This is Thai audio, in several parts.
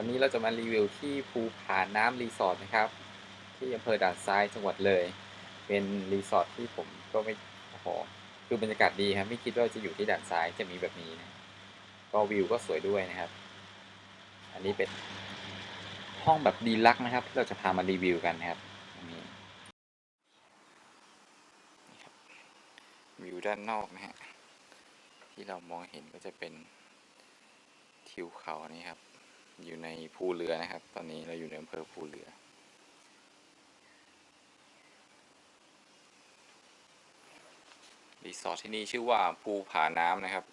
วันนี้เราจะมารีวิวที่ภูผาน้ำรีสอร์ทนะครับ ที่อำเภอด่านซ้ายจังหวัดเลย เป็นรีสอร์ทที่ผมก็ไม่โอ้โหคือบรรยากาศดีครับ ไม่คิดว่าจะอยู่ที่ด่านซ้ายจะมีแบบนี้นะก็วิวก็สวยด้วยนะครับ อันนี้เป็นห้องแบบดีลักนะครับที่เราจะพามารีวิวกันนะครับตรงนี้วิวด้านนอกนะฮะที่เรามองเห็นก็จะเป็นทิวเขานี่ครับ อยู่ในภูเรือนะครับ ตอนนี้เราอยู่ในอำเภอภูเรือ รีสอร์ทที่นี่ชื่อว่าภูผาน้ำนะครับ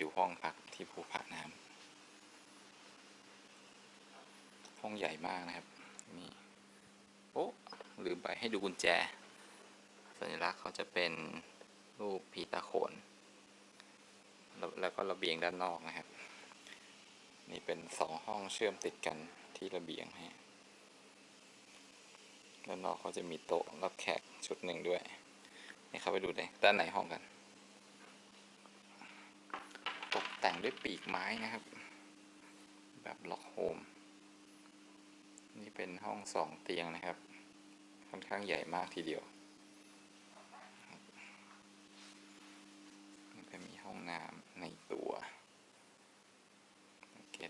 ดูห้องพักที่ภูผาน้ำห้องใหญ่มากนะครับ นี่ โอ้ลืมไปให้ดูกุญแจ สัญลักษณ์เขาจะเป็นรูปผีตาโขน แล้วก็ระเบียงด้านนอกนะครับ นี่เป็นสองห้องเชื่อมติดกันที่ระเบียงฮะด้านนอกเขาจะมีโต๊ะรับแขกชุดหนึ่งด้วย นี่เข้าไปดูเลยด้านไหนห้องกัน ตกแต่งด้วยปีกไม้นะครับ แบบล็อกโฮม นี่เป็นห้องสองเตียงนะครับ ค่อนข้างใหญ่มากทีเดียวนี่ก็มีห้องน้ำในตัว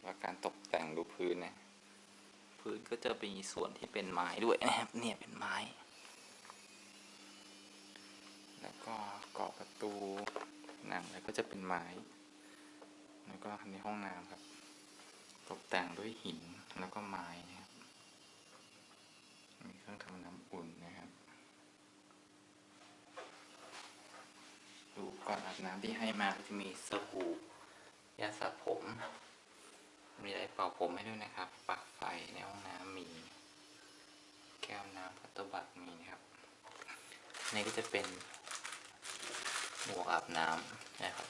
ว่าการตกแต่งดูพื้นนะ พื้นก็จะมีส่วนที่เป็นไม้ด้วยนะครับ เนี่ยเป็นไม้ แล้วก็เกาะประตูหนังแล้วก็จะเป็นไม้ แล้วก็ในห้องน้ำครับ ตกแต่งด้วยหินแล้วก็ไม้นะครับ มีเครื่องทำน้ำอุ่นนะครับ ดูก่อนอาบน้ำที่ให้มาก็จะมีสบู่ยาสระผมมีอะไร เป่าผมให้ด้วยนะครับปลั๊กไฟในห้องน้ำมี แก้วน้ำพัตเตอร์บัตมีนะครับนี่ก็จะเป็นหมวกอาบน้ำนะครับ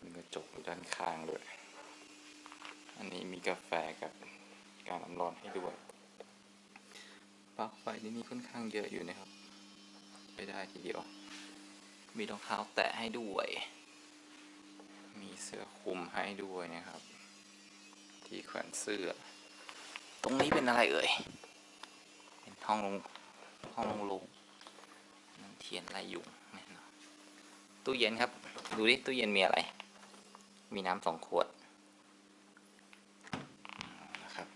มีกระจกด้านข้างด้วย อันนี้มีกาแฟกับการน้ำร้อนให้ด้วยปลั๊กไฟที่นี่ค่อนข้างเยอะอยู่นะครับ ไปได้ทีเดียว มีรองเท้าแตะให้ด้วย มีเสื้อคลุมให้ด้วยนะครับ ที่แขวนเสื้อ ตรงนี้เป็นอะไรเอ่ย เป็นห้องลงห้องลงลงน้ำเทียนไรยุงตู้เย็นครับ ดูดิตู้เย็นมีอะไร มีน้ำสองขวดนะครับ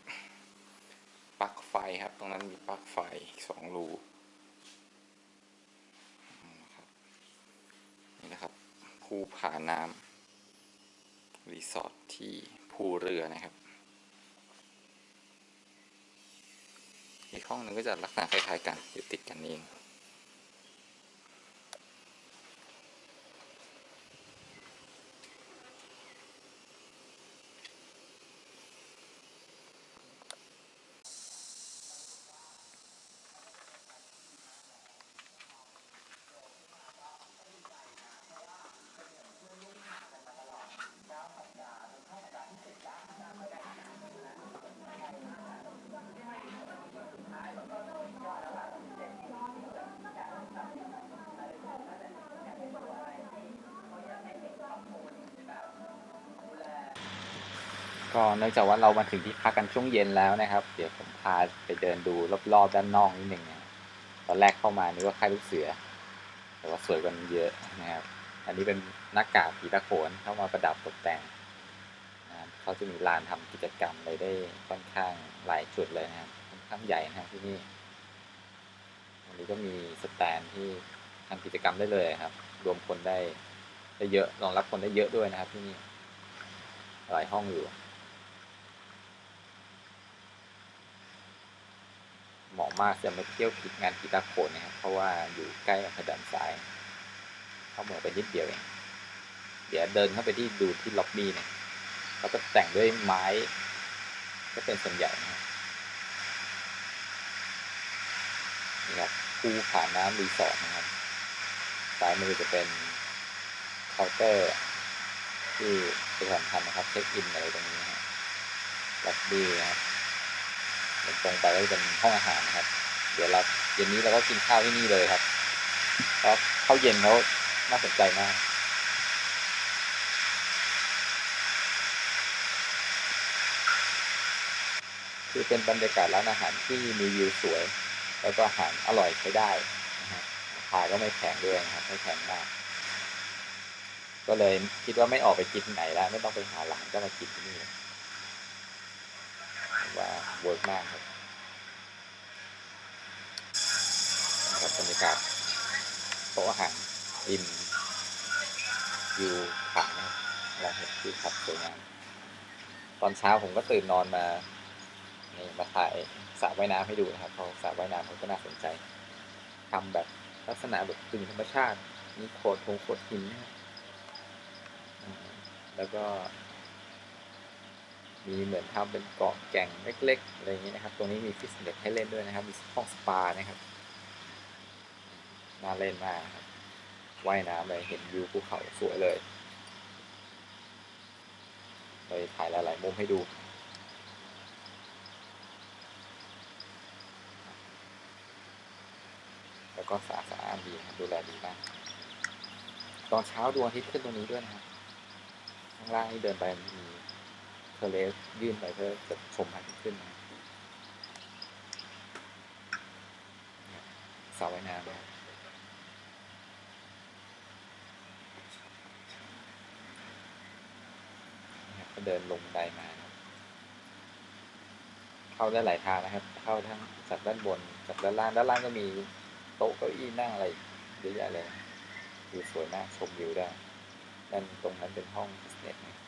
ปลั๊กไฟครับ ตรงนั้นมีปลั๊กไฟสองรูนี่นะครับภูผาน้ำ รีสอร์ทที่ภูเรือนะครับ อีกห้องหนึ่งก็จะลักษณะคล้ายๆกันอยู่ติดกันนี่เอง ก็เนื่องจากว่าเรามาถึงที่พักกันช่วงเย็นแล้วนะครับ เดี๋ยวผมพาไปเดินดูรอบๆด้านนอกนิดหนึ่งนะตอนแรกเข้ามานึกว่าค่ายลูกเสือ แต่ว่าสวยกว่านี้เยอะนะครับ อันนี้เป็นหน้ากากผีตะโขนเข้ามาประดับตกแต่งนะเขาจะมีลานทำกิจกรรมอะไรได้ค่อนข้างหลายจุดเลยนะครับค่อนข้างใหญ่นะครับที่นี่วันนี้ก็มีสแตนที่ทำกิจกรรมได้เลยครับ รวมคนได้ได้เยอะรองรับคนได้เยอะด้วยนะครับที่นี่หลายห้องอยู่ มากจะมาเที่ยวกิจงานกีตาโขนนะครับ เพราะว่าอยู่ใกล้อำเภอด่านซ้าย เข้าเมืองไปนิดเดียวเอง เดี๋ยวเดินเข้าไปที่ดูที่ล็อบบี้เนี่ยเขาจะแต่งด้วยไม้ ก็เป็นส่วนใหญ่นะครับนี่ครับภูผาน้ำรีสอร์ทนะครับซ้ายมือจะเป็นเคาน์เตอร์ที่เป็นสำคัญนะครับเช็คอินอะไรตรงนี้นะฮะล็อบบี้นะครับ ตรงไปก็จะเป็นห้องอาหารครับ เดี๋ยวเราเย็นนี้เราก็กินข้าวที่นี่เลยครับเพราะข้าวเย็นเขาน่าสนใจมากคือเป็นบรรยากาศร้านอาหารที่มีวิวสวย แล้วก็อาหารอร่อยใช้ได้นะฮะราคาก็ไม่แพงด้วยครับไม่แพงมาก ก็เลยคิดว่าไม่ออกไปกินไหนแล้ว ไม่ต้องไปหาหลานก็มากินที่นี่ ว่าเวิร์กมากครับนะครับบรรยากาศโต๊ะอาหารริมวิวผานะครับเราเห็นที่ขับสวยงามตอนเช้าผมก็ตื่นนอนมานี่มาถ่ายสระว่ายน้ำให้ดูนะครับเพราะสระว่ายน้ำมันก็น่าสนใจทำแบบลักษณะแบบกึ่งธรรมชาติมีโขดทงโขดหินนะแล้วก็ มีเหมือนทำเป็นเกาะแก่งเล็กๆอะไรอย่างนี้นะครับ ตรงนี้มีฟิตเนสให้เล่นด้วยนะครับ มีห้องสปานะครับ น่าเล่นมากครับ ว่ายน้ำเลยเห็นวิวภูเขาสวยเลยเลยถ่ายหลายๆมุมให้ดู แล้วก็สะอาดสะอาดดีครับดูแลดีมากตอนเช้าดวงอาทิตย์ขึ้นตรงนี้ด้วยนะครับ ข้างล่างนี่เดินไปมี เทเลสยื่นไปเพื่อจะชมพระอาทิตย์ขึ้นนะสระว่ายน้ำด้วยนะก็เดินลงบันไดมาเข้าได้หลายทางนะครับ เข้าทั้งจากด้านบนจากด้านล่างด้านล่างก็มีโต๊ะเก้าอี้นั่งอะไรเยอะแยะเลยวิวสวยมากชมวิวได้ ด้านตรงนั้นเป็นห้องฟิตเนสนะ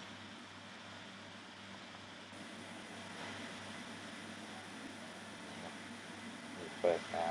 มีเปิดน้